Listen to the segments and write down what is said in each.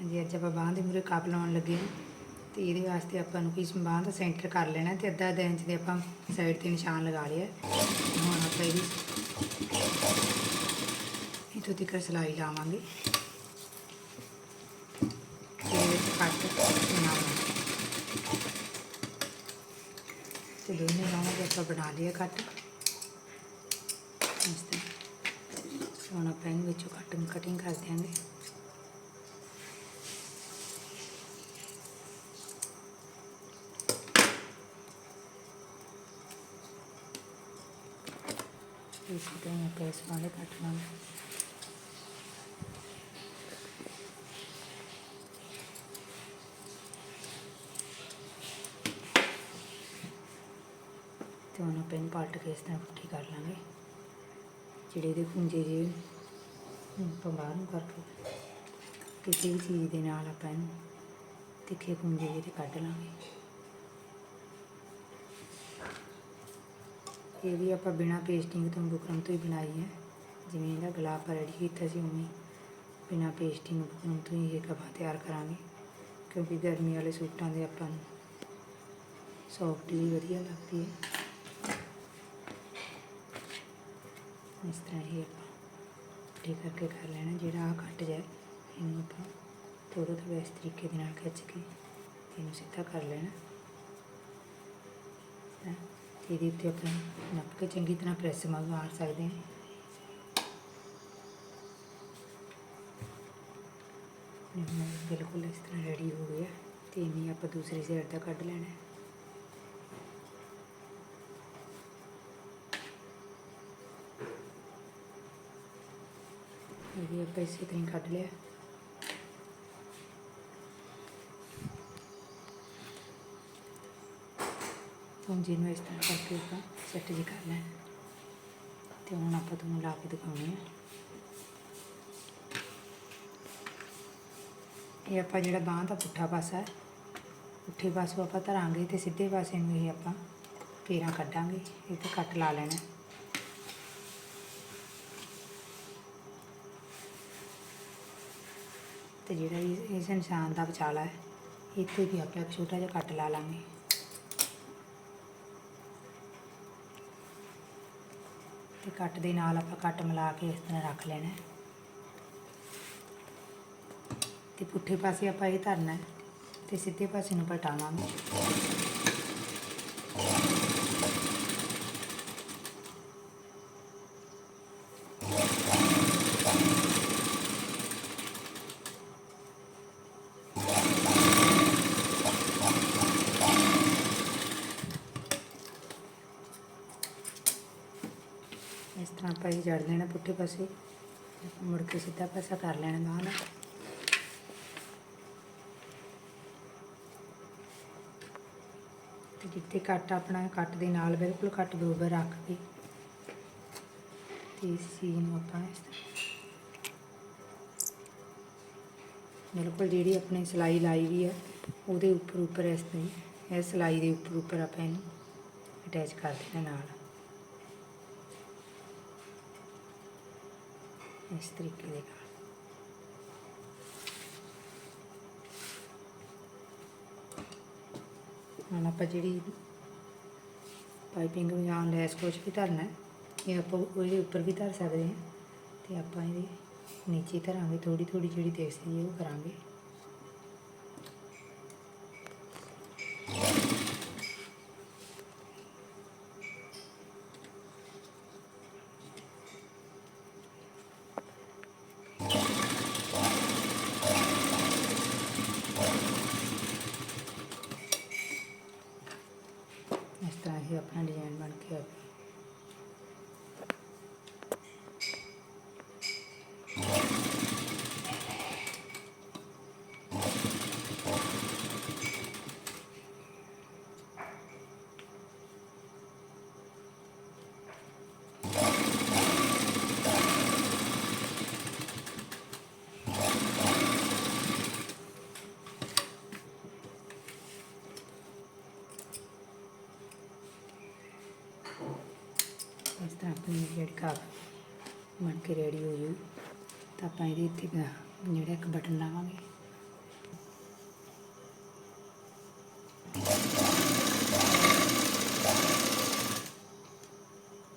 ਹਾਂਜੀ, ਅੱਜ ਆਪਾਂ ਬਾਂਹ ਦੇ ਮੂਰੇ ਕੱਪ ਲਾਉਣ ਲੱਗੇ ਹਾਂ ਤੇ ਇਹਦੇ ਵਾਸਤੇ ਆਪਾਂ ਨੂੰ ਕੀ ਬਾਂਹ ਦਾ ਸੈਂਟਰ ਕਰ ਲੈਣਾ ਤੇ ਅੱਧਾ ਅੱਧਾ ਇੰਚ ਦੇ ਆਪਾਂ ਸਾਈਡ ਤੇ ਨਿਸ਼ਾਨ ਲਗਾ ਲਿਆ। ਹੁਣ ਆਪਾਂ ਇਹਦੀ ਇਥੋਂ ਤੱਕ ਸਿਲਾਈ ਲਾਵਾਂਗੇ। ਤੇ ਇਹਦੇ ਵਿੱਚ ਕੱਟ ਬਣਾਵਾਂਗੇ। ਤੇ ਦੋਨੇ ਲਾਵਾਂਗੇ ਆਪਾਂ ਬਣਾ ਲਿਆ ਕੱਟ। ਇਸ ਤਰ੍ਹਾਂ। ਹੁਣ ਆਪਾਂ ਇਹਨੂੰ ਵਿੱਚੋਂ ਕਟਿੰਗ ਕਟਿੰਗ ਕਰ ਦਿਆਂਗੇ। ਇਸੇ ਤਰ੍ਹਾਂ ਆਪਾਂ ਇਸ ਵਾਲੇ ਕੱਟ ਲਾਂਗੇ। ਤੇ ਹੁਣ ਆਪਾਂ ਇਹਨੂੰ ਪਲਟ ਕੇ ਇਸ ਤਰ੍ਹਾਂ ਪੁੱਠੀ ਕਰ ਲਾਂਗੇ। ਜਿਹੜੇ ਇਹਦੇ ਖੁੰਝੇ ਜੇ ਆਪਾਂ ਬਾਹਰ ਨੂੰ ਕਰਕੇ ਕਿਸੇ ਵੀ ਚੀਜ਼ ਦੇ ਨਾਲ ਆਪਾਂ ਇਹਨੂੰ ਤਿੱਖੇ ਖੁੰਝੇ ਜਿਹੇ ਕੱਢ ਲਾਂਗੇ। ਇਹ ਵੀ ਆਪਾਂ ਬਿਨਾ ਪੇਸਟਿੰਗ ਤੋਂ ਬੁਕਰਮ ਤੋਂ ਹੀ ਬਣਾਈ ਹੈ। ਜਿਵੇਂ ਇਹਦਾ ਗਲਾ ਆਪਾਂ ਰੈਡੀ ਕੀਤਾ ਸੀ, ਉਵੇਂ ਬਿਨਾ ਪੇਸਟਿੰਗ ਬੁਕਰਮ ਤੋਂ ਹੀ ਇਹ ਕਪੜਾ ਤਿਆਰ ਕਰਾਂਗੇ। ਕਿਉਂਕਿ ਗਰਮੀ ਵਾਲੇ ਸੂਟਾਂ ਦੇ ਆਪਾਂ ਨੂੰ ਸੌਫਟ ਵੀ ਵਧੀਆ ਲੱਗਦੀ ਹੈ। ਇਸ ਤਰ੍ਹਾਂ ਹੀ ਆਪਾਂ ਠੀਕ ਕਰਕੇ ਕਰ ਲੈਣਾ, ਜਿਹੜਾ ਆ ਕੱਟ ਜਾਏ, ਇਹਨੂੰ ਆਪਾਂ ਥੋੜਾ ਥੋੜਾ ਇਸ ਤਰੀਕੇ ਦੇ ਨਾਲ ਖਿੱਚ ਕੇ ਇਹਨੂੰ ਸਿੱਧਾ ਕਰ ਲੈਣਾ। ਤਾਂ ਇਹਦੇ ਉੱਤੇ ਆਪਾਂ ਨੱਪ ਕੇ ਚੰਗੀ ਤਰ੍ਹਾਂ ਪ੍ਰੈਸ ਮਾਰ ਸਕਦੇ ਹਾਂ। ਬਿਲਕੁਲ ਇਸ ਤਰ੍ਹਾਂ ਰੈਡੀ ਹੋ ਗਿਆ ਤੇ ਇਹਨੀ ਆਪਾਂ ਦੂਸਰੀ ਸਾਈਡ ਦਾ ਕੱਢ ਲੈਣਾ ਹੈ। ਇਹ ਵੀ ਆਪਾਂ ਇਸੇ ਤਰ੍ਹਾਂ ਹੀ ਕੱਢ ਲਿਆ। ਹੁਣ ਜਿਹਨੂੰ ਇਸ ਤਰ੍ਹਾਂ ਕਰਕੇ ਆਪਾਂ ਸੈੱਟ ਜੀ ਕਰ ਲੈਣਾ। ਤੇ ਹੁਣ ਆਪਾਂ ਤੁਹਾਨੂੰ ਲਾ ਕੇ ਦਿਖਾਉਣੇ ਆ। ਇਹ ਆਪਾਂ ਜਿਹੜਾ ਬਾਂਹ ਦਾ ਪੁੱਠਾ ਪਾਸਾ ਹੈ, ਪੁੱਠੇ ਪਾਸੋਂ ਆਪਾਂ ਧਰਾਂਗੇ ਤੇ ਸਿੱਧੇ ਪਾਸੇ ਨੂੰ ਇਹ ਆਪਾਂ ਪੇਰਾਂ ਕੱਢਾਂਗੇ। ਇਹ ਤੇ ਕੱਟ ਲਾ ਲੈਣਾ। ਤੇ ਜਿਹੜਾ ਇਸ ਇਨਸਾਨ ਦਾ ਵਿਚਾਲਾ ਹੈ, ਇੱਥੇ ਵੀ ਆਪਾਂ ਇੱਕ ਛੋਟਾ ਜਿਹਾ ਕੱਟ ਲਾ ਲਾਂਗੇ। ਤੇ ਕੱਟ ਦੇ ਨਾਲ ਆਪਾਂ ਕੱਟ ਮਿਲਾ ਕੇ ਇਸ ਤਰ੍ਹਾਂ ਰੱਖ ਲੈਣਾ ਹੈ। ਤੇ ਪੁੱਠੇ ਪਾਸੇ ਆਪਾਂ ਇਹ ਧਰਨਾ ਹੈ ਤੇ ਸਿੱਧੇ ਪਾਸੇ ਨੂੰ ਪਲਟਾਵਾਂਗੇ ਇਸ ਤਰ੍ਹਾਂ ਆਪਾਂ ਇਹ ਜੜ ਲੈਣਾ ਪੁੱਠੇ ਪਾਸੇ, ਮੁੜ ਕੇ ਸਿੱਧਾ ਪਾਸਾ ਕਰ ਲੈਣਾ ਬਾਹਰ ਨਾਲ ਜਿੱਥੇ ਕੱਟ ਆਪਣਾ, ਕੱਟ ਦੇ ਨਾਲ ਬਿਲਕੁਲ ਕੱਟ ਬਰੋਬਰ ਰੱਖ ਕੇ, ਤੇ ਇਸ ਚੀਜ਼ ਨੂੰ ਆਪਾਂ ਇਸ ਬਿਲਕੁਲ ਜਿਹੜੀ ਆਪਣੀ ਸਿਲਾਈ ਲਾਈ ਵੀ ਹੈ, ਉਹਦੇ ਉੱਪਰ ਉੱਪਰ ਇਸ ਤਰ੍ਹਾਂ ਇਹ ਸਿਲਾਈ ਦੇ ਉੱਪਰ ਉੱਪਰ ਆਪਾਂ ਇਹਨੂੰ ਅਟੈਚ ਕਰ ਦੇਣਾ ਨਾਲ। ਇਸ ਤਰੀਕੇ ਦੇ ਨਾਲ ਹੁਣ ਆਪਾਂ ਜਿਹੜੀ ਪਾਈਪਿੰਗ ਜਾਂ ਲੈਸ ਕੁਛ ਵੀ ਧਰਨਾ ਹੈ, ਇਹ ਆਪਾਂ ਉਹਦੇ ਉੱਪਰ ਵੀ ਧਰ ਸਕਦੇ ਹਾਂ ਤੇ ਆਪਾਂ ਇਹਦੇ ਨੀਚੇ ਧਰਾਂਗੇ ਥੋੜੀ ਥੋੜੀ ਜਿਹੜੀ ਦਿਸਦੀ ਹੈ ਉਹ ਕਰਾਂਗੇ ਇਸ ਤਰ੍ਹਾਂ ਹੀ ਆਪਣਾ ਡਿਜ਼ਾਈਨ ਪਨੀਰ ਜਿਹੜੀ ਕਾਫੀ ਬਣ ਕੇ ਰੈਡੀ ਹੋ ਜੂ, ਤਾਂ ਆਪਾਂ ਇਹਦੇ ਇੱਥੇ ਜਿਹੜਾ ਇੱਕ ਬਟਨ ਲਾਵਾਂਗੇ।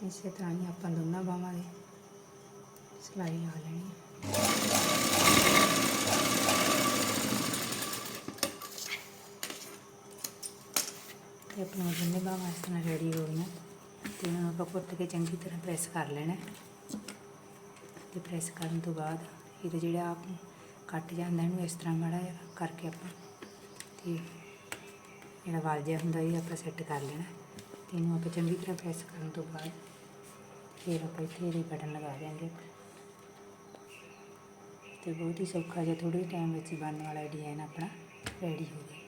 ਇਸ ਤਰ੍ਹਾਂ ਹੀ ਆਪਾਂ ਦੋਨਾਂ ਬਾਹਾਂ ਦੀ ਸਿਲਾਈ ਆ ਲੈਣੀ ਤੇ ਆਪਣਾ ਦੋਨੇ ਬਾਹਾਂ ਇਸ ਤਰ੍ਹਾਂ ਰੈਡੀ ਹੋ ਗਈਆਂ। ਆਪਾਂ ਕੁੱਟ ਕੇ ਚੰਗੀ ਤਰ੍ਹਾਂ ਪ੍ਰੈਸ ਕਰ ਲੈਣਾ। ਹੈ। ਤੇ ਪ੍ਰੈਸ ਕਰਨ ਤੋਂ ਬਾਅਦ ਇਹਦਾ ਜਿਹੜਾ ਆਪ ਕੱਟ ਜਾਂਦਾ ਇਹਨੂੰ ਇਸ ਤਰ੍ਹਾਂ ਮਾੜਾ ਜਿਹਾ ਕਰਕੇ ਆਪਾਂ ਤੇ ਜਿਹੜਾ ਵਲ ਜਿਹਾ ਹੁੰਦਾ ਇਹ ਆਪਾਂ ਸੈੱਟ ਕਰ ਲੈਣਾ। ਤੇ ਇਹਨੂੰ ਆਪਾਂ ਚੰਗੀ ਤਰ੍ਹਾਂ ਪ੍ਰੈਸ ਕਰਨ ਤੋਂ ਬਾਅਦ ਫਿਰ ਆਪਾਂ ਇੱਥੇ ਇਹਦੇ ਬਟਨ ਲਗਾ ਦਿਆਂਗੇ ਤੇ ਬਹੁਤ ਹੀ ਸੌਖਾ ਜਿਹਾ ਥੋੜੇ ਟਾਈਮ ਵਿੱਚ ਬਣਨ ਵਾਲਾ ਡਿਜ਼ਾਈਨ ਆਪਣਾ ਰੈਡੀ ਹੋ ਗਿਆ।